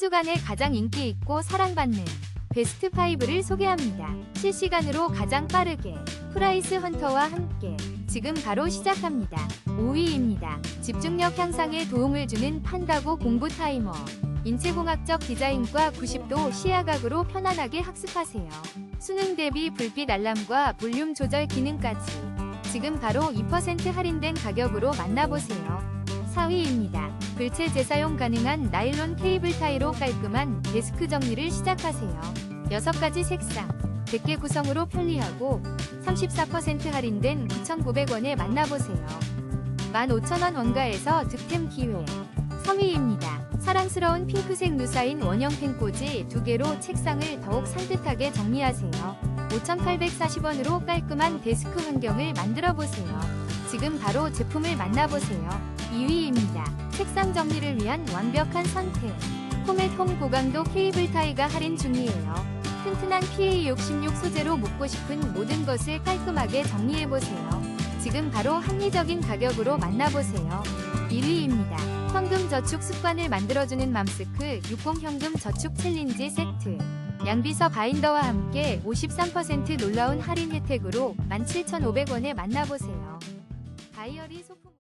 주간에 가장 인기 있고 사랑받는 베스트 5를 소개합니다. 실시간으로 가장 빠르게 프라이스 헌터와 함께 지금 바로 시작합니다. 5위입니다. 집중력 향상에 도움을 주는 판다고 공부 타이머. 인체공학적 디자인과 90도 시야각으로 편안하게 학습하세요. 수능 대비 불빛 알람과 볼륨 조절 기능까지 지금 바로 2% 할인된 가격으로 만나보세요. 4위입니다. 불체 재사용 가능한 나일론 케이블 타이로 깔끔한 데스크 정리를 시작하세요. 6가지 색상, 100개 구성으로 편리하고 34% 할인된 9,900원에 만나보세요. 15,000원 원가에서 득템 기회. 3위입니다. 사랑스러운 핑크색 누사인 원형 펜꽂이 두 개로 책상을 더욱 산뜻하게 정리하세요. 5,840원으로 깔끔한 데스크 환경을 만들어 보세요. 지금 바로 제품을 만나보세요. 2위입니다. 책상 정리를 위한 완벽한 선택. 포맷 홈 고강도 케이블 타이가 할인 중이에요. 튼튼한 PA66 소재로 묶고 싶은 모든 것을 깔끔하게 정리해보세요. 지금 바로 합리적인 가격으로 만나보세요. 1위입니다. 현금 저축 습관을 만들어주는 맘스크 60 현금 저축 챌린지 세트. 양비서 바인더와 함께 53% 놀라운 할인 혜택으로 17,500원에 만나보세요. 다이어리 소품